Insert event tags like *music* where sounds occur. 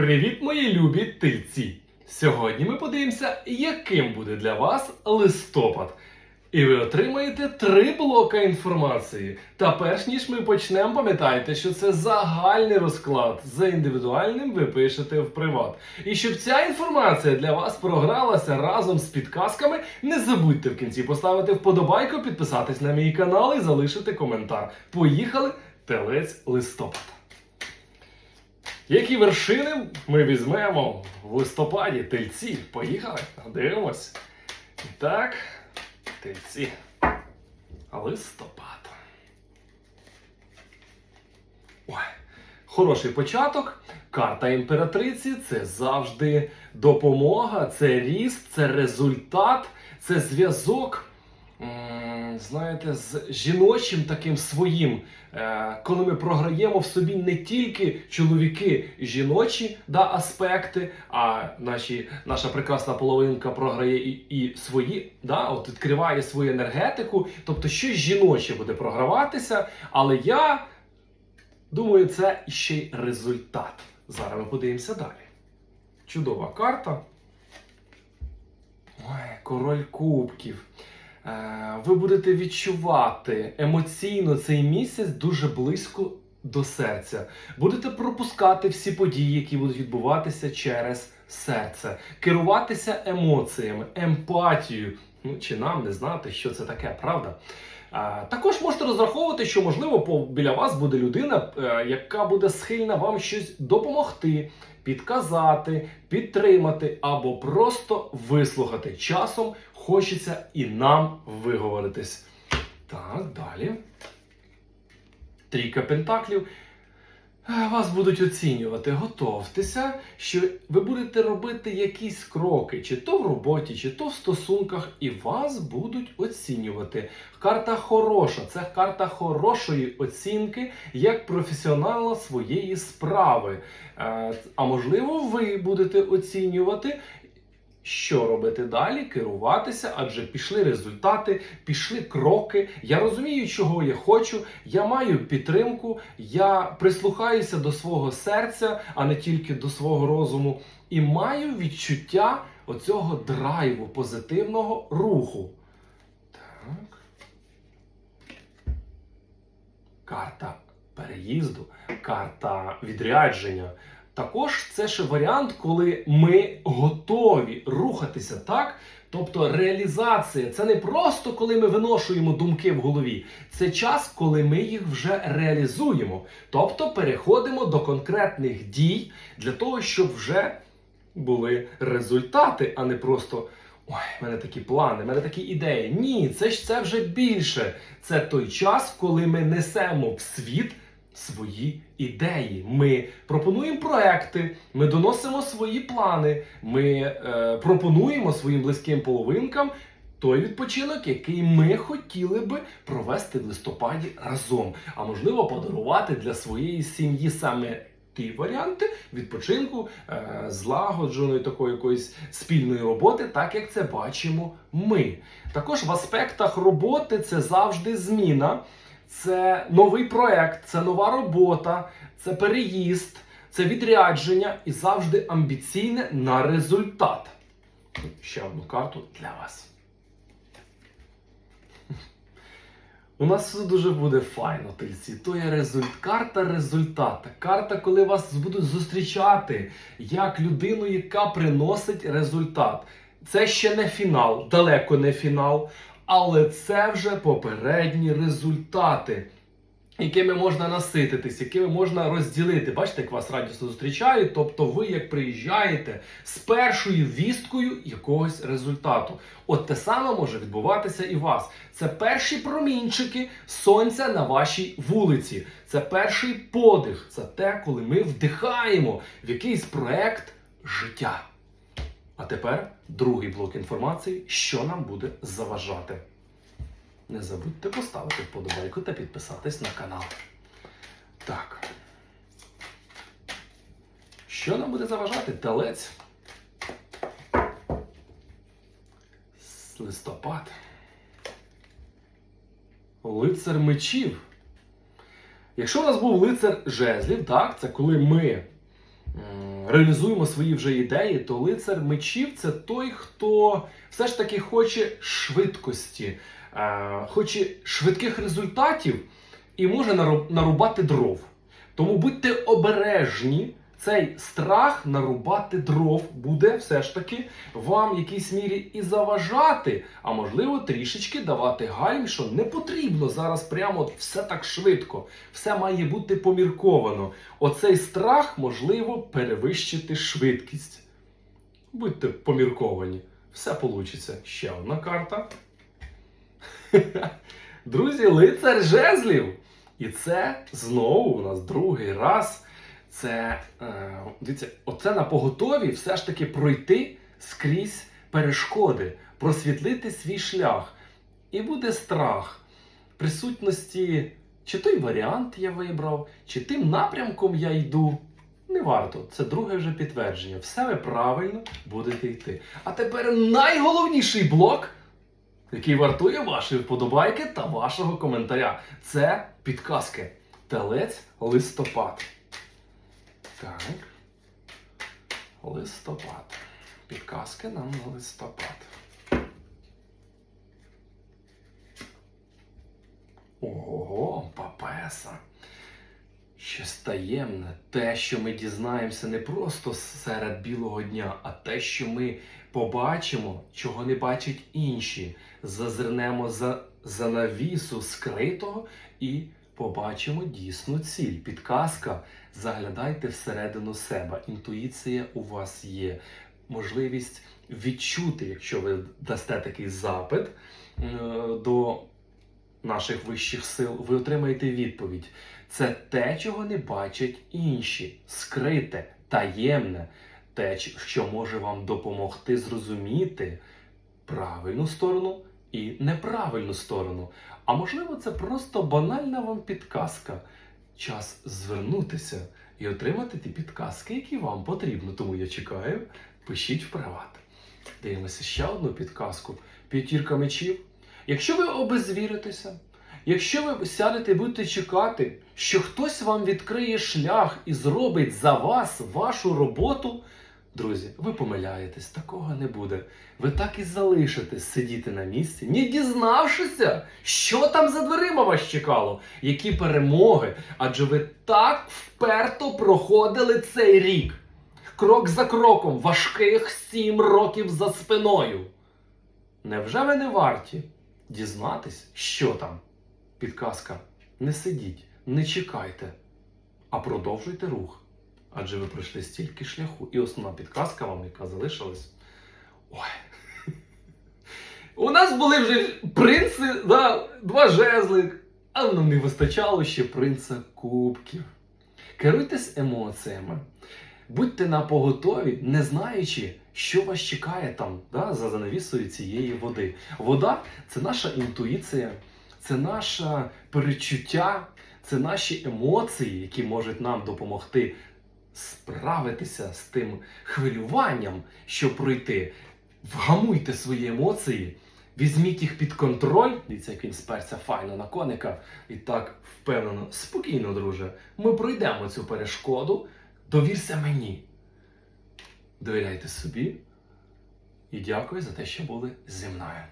Привіт, мої любі тильці! Сьогодні ми подивимося, яким буде для вас листопад. І ви отримаєте три блока інформації. Та перш ніж ми почнемо, пам'ятайте, що це загальний розклад. За індивідуальним ви пишете в приват. І щоб ця інформація для вас програлася разом з підказками, не забудьте в кінці поставити вподобайку, підписатись на мій канал і залишити коментар. Поїхали! Телець листопад. Які вершини ми візьмемо в листопаді? Тельці. Поїхали, дивимось. Так, тельці. Листопад. Ой, хороший початок. Карта імператриці це завжди допомога, це ріст, це результат, це зв'язок. М, Знаєте, з жіночим таким своїм, Е, коли ми програємо в собі не тільки чоловіки жіночі да, аспекти, а наші, наша прекрасна половинка програє і, і свої, да, от відкриває свою енергетику, тобто щось жіноче буде програватися. Але я думаю, це ще й результат. Зараз ми подивимося далі. Чудова карта. Ой, король кубків. Е, ви будете відчувати емоційно цей місяць дуже близько до серця. Будете пропускати всі події, які будуть відбуватися через серце, керуватися емоціями, емпатією. Ну чи нам не знати, що це таке, правда? Також можете розраховувати, що можливо біля вас буде людина, е, яка буде схильна вам щось допомогти, підказати, підтримати або просто вислухати. Часом хочеться і нам виговоритись. Так, далі. Трійка пентаклів. Вас будуть оцінювати, готовтеся, що ви будете робити якісь кроки, чи то в роботі, чи то в стосунках, і вас будуть оцінювати. Карта хороша, це карта хорошої оцінки як професіонала своєї справи. Е, А можливо, ви будете оцінювати. Що робити далі? Керуватися, адже пішли результати, пішли кроки. Я розумію, чого я хочу. Я маю підтримку, я прислухаюся до свого серця, а не тільки до свого розуму, і маю відчуття оцього драйву, позитивного руху. Так. Карта переїзду, карта відрядження. Також це ще варіант, коли ми готові рухатися так. Тобто реалізація це не просто коли ми виношуємо думки в голові, це час, коли ми їх вже реалізуємо. Тобто переходимо до конкретних дій для того, щоб вже були результати, а не просто ой, в мене такі плани, в мене такі ідеї. Ні, це ж це вже більше. Це той час, коли ми несемо в світ свої ідеї. Ми пропонуємо проекти, ми доносимо свої плани, ми е, пропонуємо своїм близьким половинкам той відпочинок, який ми хотіли би провести в листопаді разом, а можливо подарувати для своєї сім'ї саме. Ті варіанти відпочинку, е, злагодженої такої якоїсь спільної роботи, так як це бачимо ми. Також в аспектах роботи це завжди зміна, це новий проект, це нова робота, це переїзд, це відрядження і завжди амбіційне на результат. Ще одну карту для вас. У нас все дуже буде файно, тильці. То є результ... карта результата. Карта, коли вас будуть зустрічати як людину, яка приносить результат. Це ще не фінал, далеко не фінал, але це вже попередні результати, якими можна насититись, якими можна розділити. Бачите, як вас радісно зустрічають. Тобто, ви як приїжджаєте з першою вісткою якогось результату. От те саме може відбуватися і вас. Це перші промінчики сонця на вашій вулиці. Це перший подих. Це те, коли ми вдихаємо в якийсь проект життя. А тепер другий блок інформації, що нам буде заважати. Не забудьте поставити вподобайку та підписатись на канал. Так. Що нам буде заважати? Телець. Листопад. Лицар мечів. Якщо у нас був лицар жезлів, так, це коли ми реалізуємо свої вже ідеї, то лицар мечів це той, хто все ж таки хоче швидкості, е, хоче швидких результатів і може нару- нарубати дров. Тому будьте обережні. Цей страх нарубати дров буде все ж таки вам в якійсь мірі і заважати, а можливо трішечки давати гальм, що не потрібно зараз прямо все так швидко. Все має бути помірковано. Оцей страх можливо перевищити швидкість. Будьте помірковані, все получиться. Ще одна карта. *laughs* Друзі, лицар жезлів. І це знову у нас другий раз. Це е, дивіться, оце на поготові все ж таки пройти скрізь перешкоди, просвітлити свій шлях. І буде страх присутності, чи той варіант я вибрав, чи тим напрямком я йду. Не варто, це друге вже підтвердження. Все ви правильно будете йти. А тепер найголовніший блок, який вартує вашої вподобайки та вашого коментаря. Це підказки. Телець листопад. Так. Листопад. Підказки нам на листопад. Ого, папеса. Щось таємне, те, що ми дізнаємося не просто серед білого дня, а те, що ми побачимо, чого не бачать інші. Зазирнемо за, навісу скритого і побачимо дійсну ціль. Підказка. Заглядайте всередину себе. Інтуїція у вас є. Можливість відчути, якщо ви дасте такий запит е, до наших вищих сил, ви отримаєте відповідь. Це те, чого не бачать інші, скрите, таємне, те, що може вам допомогти зрозуміти правильну сторону і неправильну сторону. А можливо, це просто банальна вам підказка. Час звернутися і отримати ті підказки, які вам потрібно. Тому я чекаю, пишіть в приват. Дивимося ще одну підказку. П'ятірка мечів. Якщо ви обезвіритеся, якщо ви сядете і будете чекати, що хтось вам відкриє шлях і зробить за вас вашу роботу, друзі, ви помиляєтесь, такого не буде. Ви так і залишитесь сидіти на місці, не дізнавшися, що там за дверима вас чекало, які перемоги, адже ви так вперто проходили цей рік. Крок за кроком, важких сім років за спиною. Невже ви не варті дізнатись, що там? Підказка. Не сидіть, не чекайте, а продовжуйте рух. Адже ви пройшли стільки шляху. І основна підказка вам, яка залишилась. Ой. У нас були вже принци, да, два жезли, а нам не вистачало ще принца кубків. Керуйтесь емоціями. Будьте на поготові, не знаючи, що вас чекає там да, за занавісою цієї води. Вода це наша інтуїція, це наше перечуття, це наші емоції, які можуть нам допомогти справитися з тим хвилюванням, що пройти. Вгамуйте свої емоції, візьміть їх під контроль. Дивіться, як він сперся файно на коника. І так впевнено, спокійно, друже. Ми пройдемо цю перешкоду. Довірся мені. Довіряйте собі. І дякую за те, що були зі мною.